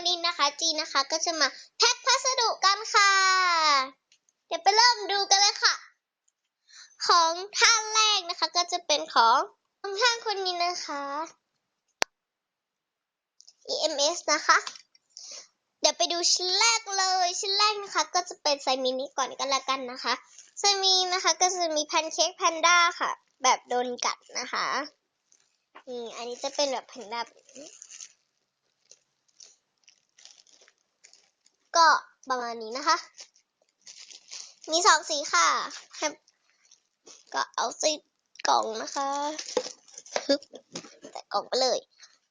วันนี้นะคะ จีนะคะก็จะมาแพ็คพัสดุกันค่ะ เดี๋ยวไปเริ่มดูกันเลยค่ะ ของท่านแรกนะคะ ก็จะเป็นของของท่านคนนี้นะคะ EMS นะคะ เดี๋ยวไปดูชิ้นแรกเลย ชิ้นแรกนะคะ ก็จะเป็นไซมินิก่อนกันละกันนะคะไซมินินะคะ ก็จะมีแพนเค้กแพนด้าค่ะ แบบโดนกัดนะคะนี่อันนี้จะเป็นแบบแพนด้าแบบนี้ ก็ประมาณนี้นะคะ มีสองสีค่ะ ก็เอาใส่กล่องนะคะฮึบแต่กล่องไปเลย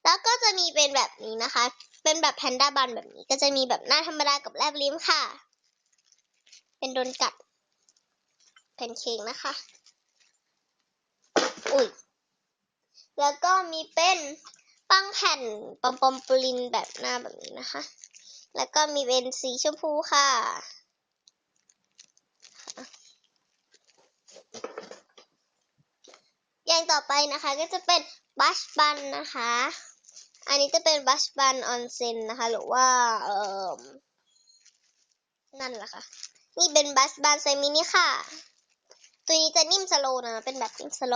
แล้วก็จะมีเป็นแบบนี้นะคะ เป็นแบบแพนด้าบันแบบนี้ ก็จะมีแบบหน้าธรรมดากับแลบลิ้มค่ะ เป็นโดนกัดแพนเค้กนะคะ อุ้ย แล้วก็มีเป็นปังแผ่นปอมปอมปลินแบบหน้าแบบนี้นะคะ แล้วก็มีเป็นสีชมพูค่ะ อย่างต่อไปนะคะก็จะเป็นบัชบันนะคะ อันนี้จะเป็นบัชบันออนเซนนะคะ หรือว่าเอ่อนั่นแหละค่ะ นี่เป็นบัชบันไซมินิค่ะ ตัวนี้จะนิ่มสโลนะ เป็นแบบนิ่มสโล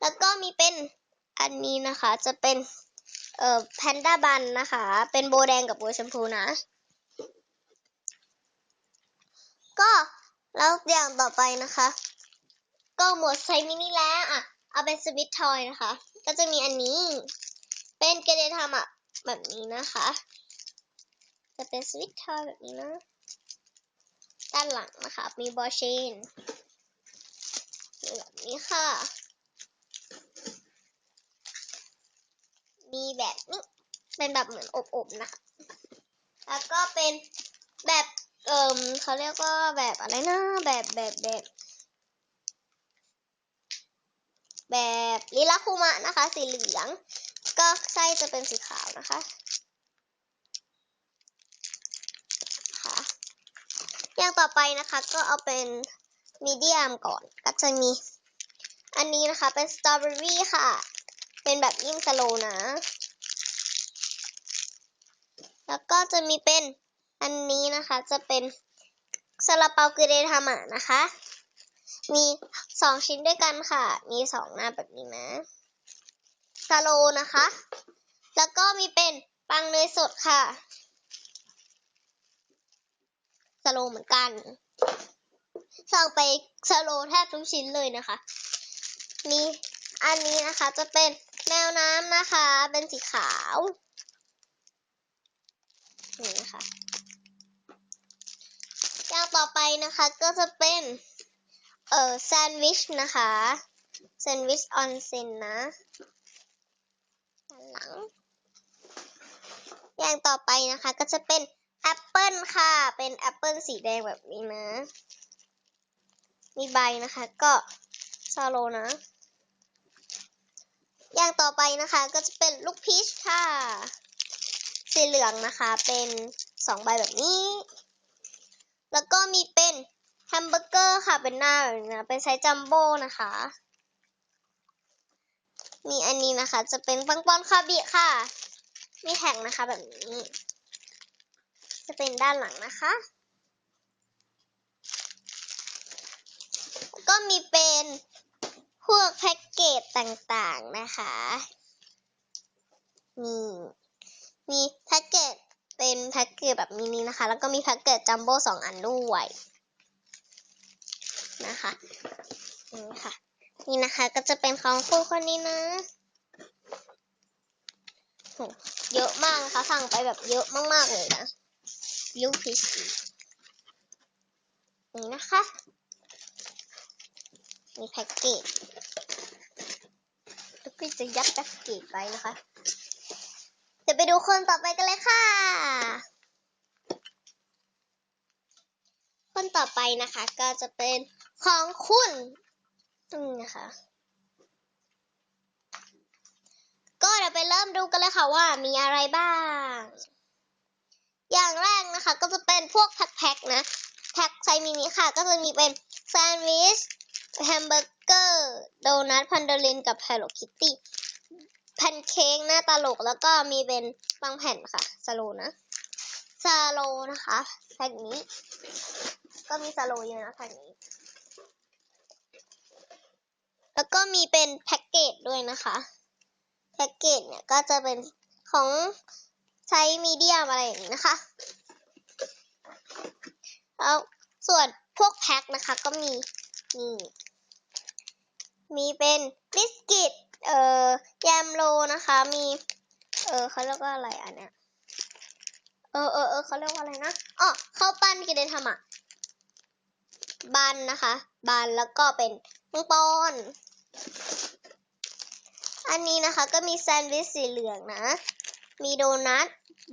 แล้วก็มีเป็นอันนี้นะคะจะเป็น เอ่อแพนด้าบันนะคะ เป็นโบแดงกับโบชมพูนะ ก็แล้วอย่างต่อไปนะคะ ก็หมดไซส์มินิแล้วอะ เอาเป็นสวิตทอยนะคะ ก็จะมีอันนี้ เป็นเกเดทามะแบบนี้นะคะ จะเป็นสวิตทอยแบบนี้นะด้านหลังนะคะ มีบอเชนแบบนี้ค่ะ มีแบบนี้ เป็นแบบเหมือนอบๆนะคะ แล้วก็เป็นแบบเอ่มเขาเรียกว่าแบบอะไรนะ แบบแบบแบบแบบลิลาคุมะนะคะ สีเหลือง ก็ไส้จะเป็นสีขาวนะคะค่ะอย่างต่อไปนะคะก็เอาเป็นมีเดียมก่อนก็จะมี อันนี้นะคะเป็นสตรอเบอรี่ค่ะ เป็นแบบยิ่มสโลนะ แล้วก็จะมีเป็นอันนี้นะคะจะเป็นซาลาเปาเกเรทามะนะคะ มีสองชิ้นด้วยกันค่ะ มีสองหน้าแบบนี้นะซาโลนะคะ แล้วก็มีเป็นปังเนยสดค่ะสโลเหมือนกัน สั่งไปสโลแทบทุกชิ้นเลยนะคะ มีอันนี้นะคะจะเป็น แมวน้ำนะคะ เป็นสีขาว นี่นะคะอย่างต่อไปนะคะ ก็จะเป็น เอ่อแซนด์วิชนะคะแซนด์วิชออนเซนนะด้านหลัง อย่างต่อไปนะคะก็จะเป็นแอปเปิลค่ะ เป็นแอปเปิลสีแดงแบบนี้นะ มีใบนะคะ ก็ซาโลนะ อย่างต่อไปนะคะก็จะเป็นลูกพีชค่ะ สีเหลืองนะคะเป็นสองใบแบบนี้ แล้วก็มีเป็นแฮมเบอร์เกอร์ค่ะเป็นหน้าแบบนี้นะเป็นไซส์จัมโบ้นะคะ มีอันนี้นะคะจะเป็นปังปอนคาบิค่ะ มีแท็กนะคะแบบนี้ จะเป็นด้านหลังนะคะ ก็มีเป็นพวกแพ็กเกจ ต่างๆนะคะ นี่มีแพ็กเกจเป็นแพ็กเกจแบบมินินะคะ แล้วก็มีแพ็กเกจจัมโบ้สองอันด้วยนะคะนี่ค่ะ นี่นะคะก็จะเป็นของคู่คนนี้นะเยอะมากนะคะสั่งไปแบบเยอะมากๆเลยนะลูกพีซีนี่นะคะ มีแพ็กเกจ พี่จะยัดแพ็กเกจไปนะคะ เดี๋ยวไปดูคนต่อไปกันเลยค่ะ คนต่อไปนะคะ ก็จะเป็นของคุณนี่นะคะ ก็เดี๋ยวไปเริ่มดูกันเลยค่ะว่ามีอะไรบ้าง อย่างแรกนะคะ ก็จะเป็นพวกแพ็คๆนะ แพ็คไซมินิค่ะ ก็จะมีเป็นแซนด์วิชแฮมเบอร์ เกอร์โดนัทพันเดลินกับ Hello Kitty แพนเค้กหน้าตลกแล้วก็มีเป็นบางแผ่นค่ะสโลนะสโลนะคะแผ่นนี้ ก็มีสโลเยอะนะแผ่นนี้ แล้วก็มีเป็นแพ็กเกจด้วยนะคะแพ็กเกจเนี่ยก็จะเป็นของไซส์มีเดียมอะไรอย่างนี้นะคะแล้วส่วนพวกแพ็คนะคะก็มีนี่ มีเป็นบิสกิต เอ่อแยมโลนะคะ มี เออเขาเรียกว่าอะไรอันเนี้ย เออเออเออเขาเรียกว่าอะไรนะอ๋อข้าวปั้นกินได้ทำอะบันนะคะ บันแล้วก็เป็นมังปอน อันนี้นะคะก็มีแซนด์วิชสีเหลืองนะ มีโดนัท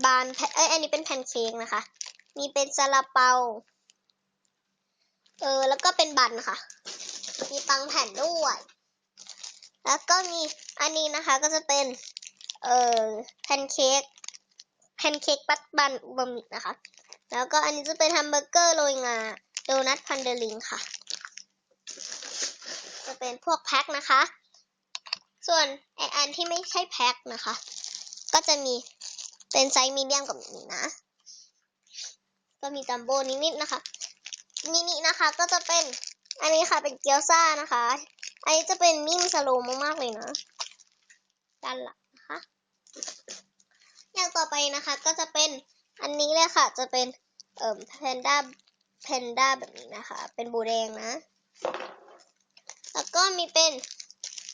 บานแพเอ้ยอันนี้เป็นแพนเค้กนะคะ มีเป็นซาลาเปา เออ แล้วก็เป็นบันค่ะ มีปังแผ่นด้วย แล้วก็มีอันนี้นะคะก็จะเป็นเอ่อแพนเค้กแพนเค้กปัดบันอุบมินะคะ แล้วก็อันนี้จะเป็นแฮมเบอร์เกอร์โรยงาโดนัทพันเดลิงค่ะ จะเป็นพวกแพ็คนะคะ ส่วนไออันที่ไม่ใช่แพ็คนะคะ ก็จะมีเป็นไซส์มีเดียมกับมินินะ ก็มีจัมโบ้นิดๆนะคะมินินะคะก็จะเป็น อันนี้ค่ะเป็นเกี๊ยวซ่านะคะ อันนี้จะเป็นนิ่มสโลว์มากๆเลยนะด้านหลังนะคะอย่างต่อไปนะคะก็จะเป็นอันนี้เลยค่ะ จะเป็นเอ่อแพนด้าแพนด้าแบบนี้นะคะ เป็นบูแดงนะ แล้วก็มีเป็น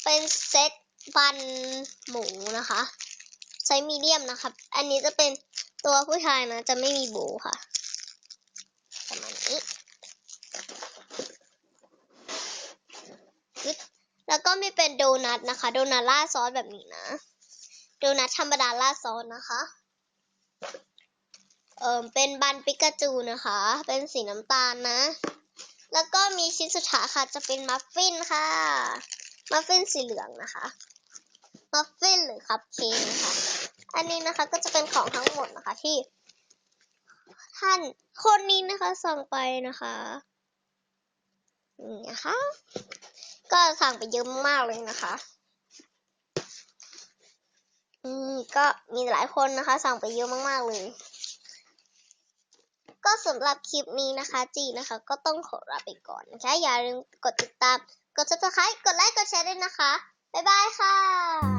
เป็นเซตบันหมูนะคะ ไซส์มีเดียมนะคะ อันนี้จะเป็นตัวผู้ชายนะ จะไม่มีโบค่ะมาณนี้ยึด แล้วก็มีเป็นโดนัทนะคะ โดนัทราดซอสแบบนี้นะ โดนัทธรรมดาราดซอสนะคะ เอ่อเป็นบันปิกาจูนะคะ เป็นสีน้ำตาลนะ แล้วก็มีชิ้นสุดท้ายค่ะ จะเป็นมัฟฟินค่ะ มัฟฟินสีเหลืองนะคะ มัฟฟินหรือคัพเค้กนะคะ อันนี้นะคะก็จะเป็นของทั้งหมดนะคะที่ ท่านคนนี้นะคะสั่งไปนะคะนี่นะคะ ก็สั่งไปเยอะมากเลยนะคะ อืมก็มีหลายคนนะคะ สั่งไปเยอะมากๆเลย ก็สำหรับคลิปนี้นะคะ จีนะคะ ก็ต้องขอลาไปก่อนนะคะ อย่าลืมกดติดตาม กด subscribe กดไลค์ กดแชร์ด้วยนะคะ บ๊ายบายค่ะ